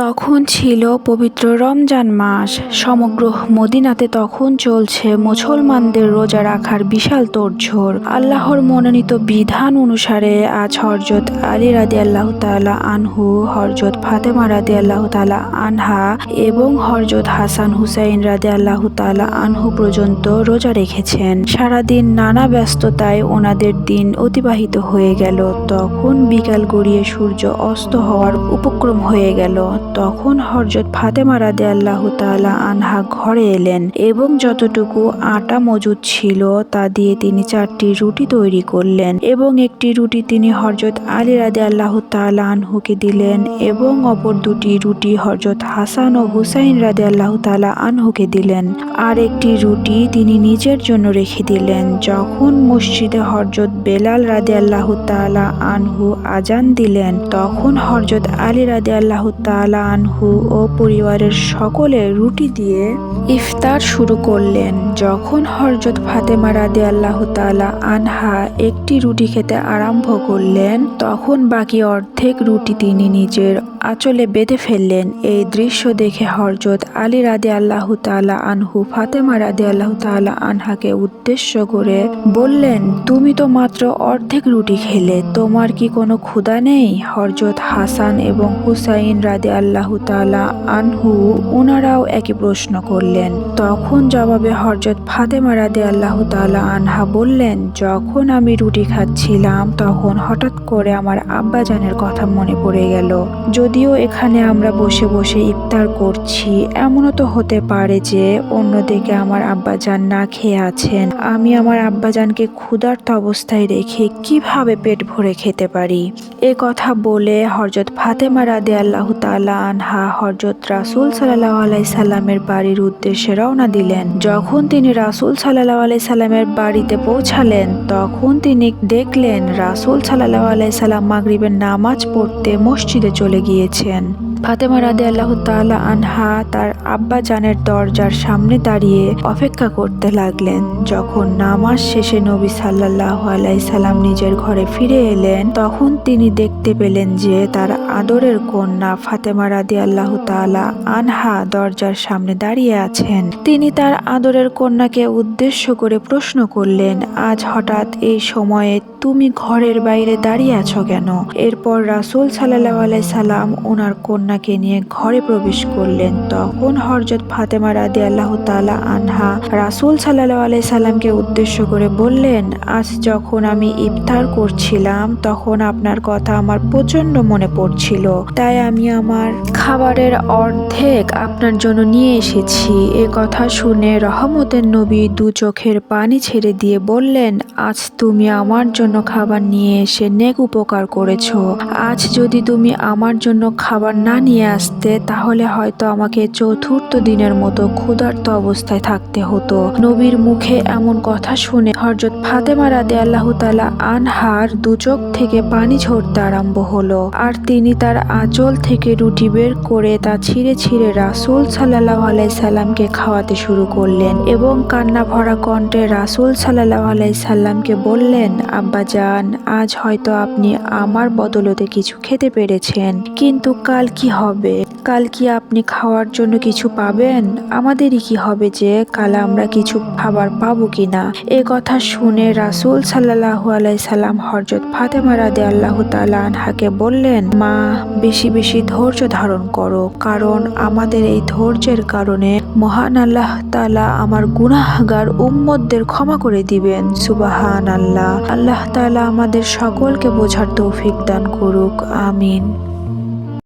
তখন ছিল পবিত্র রমজান মাস। সমগ্র মদিনাতে তখন চলছে মুসলমানদের রোজা রাখার বিশাল তোড়ঝোড় আল্লাহর মনোনীত বিধান অনুসারে আজ হরজত আলী রাদি আল্লাহ তালা আনহু হরজত ফাতেমা রাদি আল্লাহ তালা আনহা এবং হরজত হাসান হুসাইন রাদি আল্লাহ তালা আনহু পর্যন্ত রোজা রেখেছেন। সারাদিন নানা ব্যস্ততায় ওনাদের দিন অতিবাহিত হয়ে গেল। তখন বিকাল গড়িয়ে সূর্য অস্ত হওয়ার উপক্রম হয়ে গেল। তখন হরজত ফাতেমা রাদে আল্লাহ তালা আনহা ঘরে এলেন এবং যতটুকু আটা মজুদ ছিল তা দিয়ে তিনি চারটি রুটি তৈরি করলেন এবং একটি রুটি তিনি হরজত আলী রাদে আল্লাহ তালা আনহুকে দিলেন এবং অপর দুটি রুটি হরজত হাসান ও হুসাইন রাদে আল্লাহ তালা আনহুকে দিলেন। আর একটি রুটি তিনি নিজের জন্য রেখে দিলেন। যখন মসজিদে হরজত বেলাল রাদে আল্লাহ তালা আনহু আজান দিলেন, তখন হরজত আলী রাদে আল্লাহ তালা আনহু ও পরিবারের সকলে রুটি দিয়ে ইফতার শুরু করলেন। যখন হরজত ফাতেমা রাদে আল্লাহ তালা আনহা একটি রুটি খেতে আরম্ভ করলেন, তখন বাকি অর্ধেক রুটি তিনি নিজের আঁচলে বেঁধে ফেললেন। এই দৃশ্য দেখে হরজত আলী রাদে আল্লাহ তালা আনহু ফাতেমা রাদে আল্লাহ তালা আনহাকে উদ্দেশ্য করে বললেন, তুমি তো মাত্র অর্ধেক রুটি খেলে, তোমার কি কোনো ক্ষুধা নেই? হরজত হাসান এবং হুসাইন রাদে আল্লাহ তালা আনহু ওনারাও একই প্রশ্ন করলেন, তখন জবাবে হরজত ফাতেমা রাদে আল্লাহ তালা আনহা বললেন, যখন আমি রুটি খাচ্ছিলাম, তখন হঠাৎ করে আমার আব্বাজানের কথা মনে পড়ে গেল। যদিও এখানে আমরা বসে বসে ইফতার করছি, এমনও তো হতে পারে যে অন্যদিকে আমার আব্বাজান না খেয়ে আছেন। আমি আমার আব্বাজানকে ক্ষুধার্ত অবস্থায় রেখে কীভাবে পেট ভরে খেতে পারি? এ কথা বলে হরজত ফাতেমা রাদে আল্লাহ তালা আনহা হজরত রাসুল সাল্লাহ আলাই সাল্লামের বাড়ির উদ্দেশ্যে রওনা দিলেন। যখন তিনি রাসুল সাল্লাহ আলাই সাল্লামের বাড়িতে পৌঁছালেন, তখন তিনি দেখলেন রাসুল সাল্লাহ আলাই সাল্লাম মাগরিবের নামাজ পড়তে মসজিদে চলে গিয়েছেন। ফাতেমা রাদে আল্লাহ তাআলা আনহা তার আব্বা জানের দরজার সামনে দাঁড়িয়ে অপেক্ষা করতে লাগলেন। যখন নামাজ শেষে নবী সাল্লাহ সাল্লাম নিজের ঘরে ফিরে এলেন, তখন তিনি দেখতে পেলেন যে তার আদরের কন্যা ফাতেমা রাদি আল্লাহ তাআলা আনহা দরজার সামনে দাঁড়িয়ে আছেন। তিনি তার আদরের কন্যাকে উদ্দেশ্য করে প্রশ্ন করলেন, আজ হঠাৎ এই সময়ে তুমি ঘরের বাইরে দাঁড়িয়ে আছো কেন? এরপর রাসুল সাল্লাহ আলাই সাল্লাম ওনার কন্যাকে নিয়ে ঘরে প্রবেশ করলেন। তখন হরজত ফাতেমা রাদি আল্লাহ তালা আনহা রাসুল সাল্লাহ আলাই সাল্লামকে উদ্দেশ্য করে বললেন, আজ যখন আমি ইফতার করছিলাম, তখন আপনার কথা আমার প্রচণ্ড মনে পড়ছিল। তাই আমি আমার খাবারের অর্ধেক আপনার জন্য নিয়ে এসেছি। এ কথা শুনে রহমতের নবী দু চোখের পানি ছেড়ে দিয়ে বললেন, আজ তুমি আমার জন্য খাবার নিয়ে এসে নেক উপকার করেছ। আজ যদি তুমি আমার জন্য খাবার না নিয়ে আসতে, তাহলে হয়তো আমাকে চতুর্থ দিনের মতো ক্ষুধার্ত অবস্থায় থাকতে হতো। নবীর মুখে এমন কথা শুনে হরজত ফাতেমা রাদে আল্লাহ তালা আনহার দু চোখ থেকে পানি ঝরতে আরম্ভ হলো, আর তিনি তার আঁচল থেকে রুটি বের করে তা ছিঁড়ে ছিঁড়ে রাসুল সাল্লাহ সাল্লামকে খাওয়াতে শুরু করলেন এবং কান্না ভরা কণ্ঠে রাসুল সাল্লাহ সাল্লামকে বললেন, আব্বা যান আজ হয়তো আপনি আমার বদলতে কিছু খেতে পেরেছেন, কিন্তু কাল কি হবে? কাল কি আপনি খাওয়ার জন্য কিছু পাবেন? আমাদেরই কি হবে যে কাল আমরা কিছু খাবার পাবো কিনা? এ কথা শুনে রাসুল সাল্লাহ আলাই সাল্লাম হরজত ফাতেমা রাদে আল্লাহ তালা আনহাকে বললেন, মা, বেশি বেশি ধৈর্য ধারণ করো, কারণ আমাদের এই ধৈর্যের কারণে মহান আল্লাহ তালা আমার গুনাহগার উম্মদদের ক্ষমা করে দিবেন। সুবাহান আল্লাহ আল্লাহ তালা আমাদের সকলকে বোঝার তৌফিক দান করুক। আমিন।